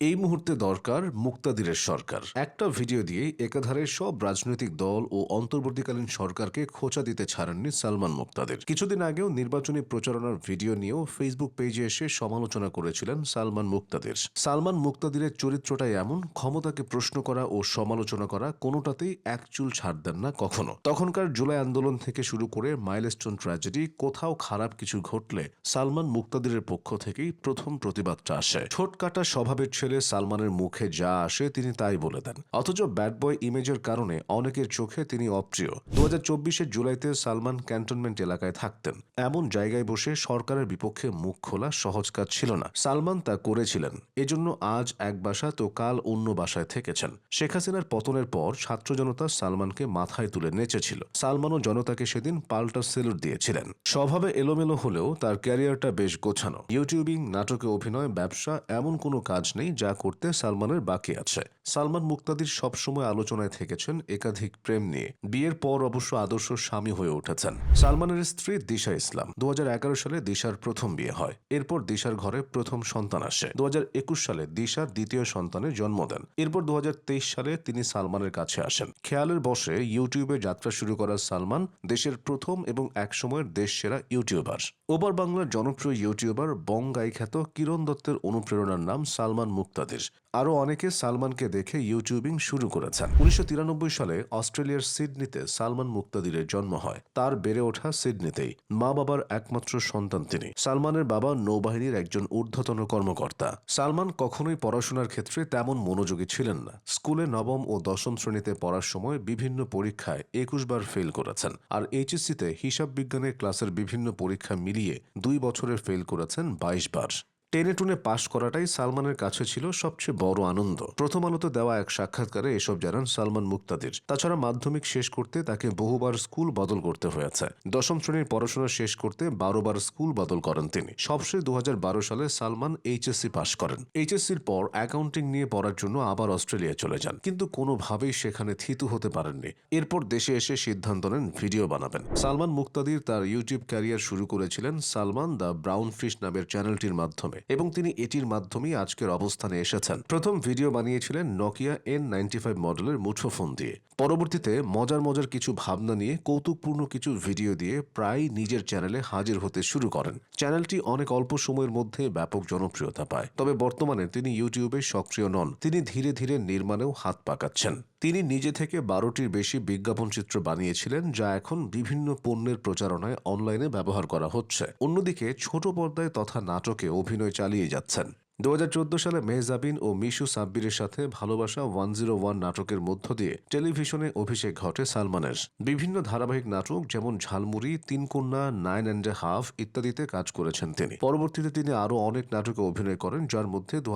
এই মুহূর্তে দরকার মুক্তাদিরের সরকার। একটা ভিডিও দিয়ে একাধারে সব রাজনৈতিক দল ও অন্তর্বর্তীকালীন সরকারকে খোঁচা দিতে ছাড়েননি সালমান মুক্তাদির। কিছুদিন আগেও নির্বাচনী প্রচারণার ভিডিও নিয়েও ফেসবুক পেজে এসে সমালোচনা করেছিলেন সালমান মুক্তাদির। সালমান মুক্তাদিরের চরিত্রটাই এমন, ক্ষমতাকে প্রশ্ন করা ও সমালোচনা করা কোনোটাতেই এক চুল ছাড় দেন না কখনো। তখনকার জুলাই আন্দোলন থেকে শুরু করে মাইলস্টোন ট্র্যাজেডি, কোথাও খারাপ কিছু ঘটলে সালমান মুক্তাদিরের পক্ষ থেকেই প্রথম প্রতিবাদটা আসে। ছোটকাটা স্বভাবের ছেলে সালমানের মুখে যা আসে তিনি তাই বলে দেন। অথচ ব্যাড বয় ইমেজের কারণে অনেকের চোখে তিনি অপ্রিয়। দু হাজার চব্বিশের জুলাইতে সালমান ক্যান্টনমেন্ট এলাকায় থাকতেন। এমন জায়গায় বসে সরকারের বিপক্ষে মুখ খোলা সহজ কাজ ছিল না। সালমান তা করেছিলেন। এজন্য আজ এক বাসা তো কাল অন্য বাসায় থেকেছেন। শেখ হাসিনার পতনের পর ছাত্র জনতা সালমানকে মাথায় তুলে নেচেছিল। সালমানও জনতাকে সেদিন পাল্টা সেলুট দিয়েছিলেন। স্বভাবে এলোমেলো হলেও তার ক্যারিয়ারটা বেশ গোছানো। ইউটিউবিং, নাটকে অভিনয়, ব্যবসা, এমন কোনো কাজ নেই যা করতে সালমানের বাকি আছে। সালমান মুক্তাদির সবসময় আলোচনায় থেকেছেন একাধিক প্রেম নিয়ে। বিয়ের পর অবশ্য আদর্শ স্বামী হয়ে উঠেছেন। সালমানের স্ত্রী দিশা ইসলাম। দু হাজার এগারো সালে দিশার প্রথম বিয়ে হয়। এরপর দিশার ঘরে প্রথম সন্তান আসে। দু হাজার একুশ সালে দিশা দ্বিতীয় সন্তানের জন্ম দেন। এরপর দু হাজার তেইশ সালে তিনি সালমানের কাছে আসেন। খেয়ালের বসে ইউটিউবে যাত্রা শুরু করা সালমান দেশের প্রথম এবং একসময়ের দেশ সেরা ইউটিউবার। ওবার বাংলার জনপ্রিয় ইউটিউবার বঙ্গাই খ্যাত কিরণ দত্তের অনুপ্রেরণার নাম সালমান মুক্তাদির। আরও অনেকে সালমানকে দেখে ইউটিউবিং শুরু করেছেন। উনিশশো তিরানব্বই সালে অস্ট্রেলিয়ার সিডনিতে সালমান মুক্তাদিরের জন্ম হয়। তার বেড়ে ওঠা সিডনিতেই মা বাবার একমাত্র সন্তান তিনি। সালমানের বাবা নৌবাহিনীর একজন ঊর্ধ্বতন কর্মকর্তা। সালমান কখনোই পড়াশোনার ক্ষেত্রে তেমন মনোযোগী ছিলেন না। স্কুলে নবম ও দশম শ্রেণীতে পড়ার সময় বিভিন্ন পরীক্ষায় একুশ বার ফেল করেছেন আর এইচএসসিতে হিসাব বিজ্ঞানের ক্লাসের বিভিন্ন পরীক্ষা মিলিয়ে দুই বছরের ফেল করেছেন বাইশ বার। টেনে টুনে পাশ করাটাই সালমানের কাছে ছিল সবচেয়ে বড় আনন্দ। প্রথম আলোতে দেওয়া এক সাক্ষাৎকারে এসব জানান সালমান মুক্তাদির। তাছাড়া মাধ্যমিক শেষ করতে তাকে বহুবার স্কুল বদল করতে হয়েছে। দশম শ্রেণির পড়াশোনা শেষ করতে বারোবার স্কুল বদল করেন তিনি। সবশেষ দু হাজার বারো সালে সালমান এইচএসসি পাশ করেন। এইচএসসির পর অ্যাকাউন্টিং নিয়ে পড়ার জন্য আবার অস্ট্রেলিয়া চলে যান। কিন্তু কোনোভাবেই সেখানে থিতু হতে পারেননি। এরপর দেশে এসে সিদ্ধান্ত নেন, ভিডিও বানাবেন। সালমান মুক্তাদির তার ইউটিউব ক্যারিয়ার শুরু করেছিলেন সালমান দ্য ব্রাউন ফিশ নামের চ্যানেলটির মাধ্যমে। এবং তিনি এটির মাধ্যমেই আজকের অবস্থানে এসেছেন। প্রথম ভিডিও বানিয়েছিলেন নকিয়া এন নাইনটি ফাইভ মডেলের মুঠোফোন দিয়ে। পরবর্তীতে মজার মজার কিছু ভাবনা নিয়ে কৌতুকপূর্ণ কিছু ভিডিও দিয়ে প্রায় নিজের চ্যানেলে হাজির হতে শুরু করেন। চ্যানেলটি অনেক অল্প সময়ের মধ্যে ব্যাপক জনপ্রিয়তা পায়। তবে বর্তমানে তিনি ইউটিউবে সক্রিয় নন। তিনি ধীরে ধীরে নির্মাণেও হাত পাকাচ্ছেন। তিনি নিজে থেকে বারোটির বেশি বিজ্ঞাপন চিত্র বানিয়েছিলেন, যা এখন বিভিন্ন পণ্যের প্রচারণায় অনলাইনে ব্যবহার করা হচ্ছে। অন্যদিকে ছোট পর্দায় তথা নাটকে অভিনয় চালিয়ে যাচ্ছেন। দু হাজার চোদ্দ সালে মেহজাবিন ও মিশু সাব্বিরের সাথে ভালোবাসা ওয়ান জিরো ওয়ান নাটকের মধ্য দিয়ে টেলিভিশনে অভিষেক ঘটে সালমানের। বিভিন্ন ধারাবাহিক নাটক যেমন ঝালমুড়ি, তিন কন্যা, নাইন অ্যান্ড হাফ ইত্যাদিতে কাজ করেছেন তিনি। পরবর্তীতে তিনি আরও অনেক নাটকে অভিনয় করেন, যার মধ্যে দু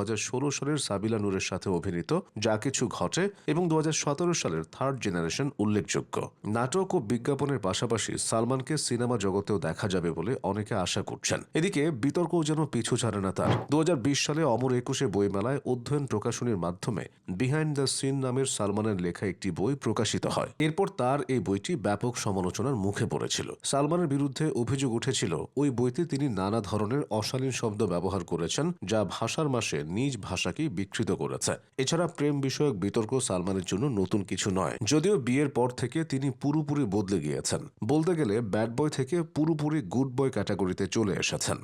সালের সাবিলা নূরের সাথে অভিনীত যা কিছু ঘটে এবং দু হাজার সতেরো সালের থার্ড জেনারেশন উল্লেখযোগ্য। নাটক ও বিজ্ঞাপনের পাশাপাশি সালমানকে সিনেমা জগতেও দেখা যাবে বলে অনেকে আশা করছেন। এদিকে বিতর্কও যেন পিছু ছাড়ে না তার। দুহাজার বিশ সালে অমর একুশে বইমেলায় অধ্যয়ন প্রকাশনীর মাধ্যমে বিহাইন্ড দ্য সিন নামের সালমানের লেখা একটি বই প্রকাশিত হয়। এরপর তার এই বইটি ব্যাপক সমালোচনার মুখে পড়েছিল। সালমানের বিরুদ্ধে অভিযোগ উঠেছিল, ওই বইতে তিনি নানা ধরনের অশালীন শব্দ ব্যবহার করেছেন, যা ভাষার মাসে নিজ ভাষাকেই বিকৃত করেছে। এছাড়া প্রেম বিষয়ক বিতর্ক সালমানের জন্য নতুন কিছু নয়। যদিও বিয়ের পর থেকে তিনি পুরোপুরি বদলে গিয়েছেন। বলতে গেলে, ব্যাড বয় থেকে পুরোপুরি গুড বয় ক্যাটাগরিতে চলে এসেছেন।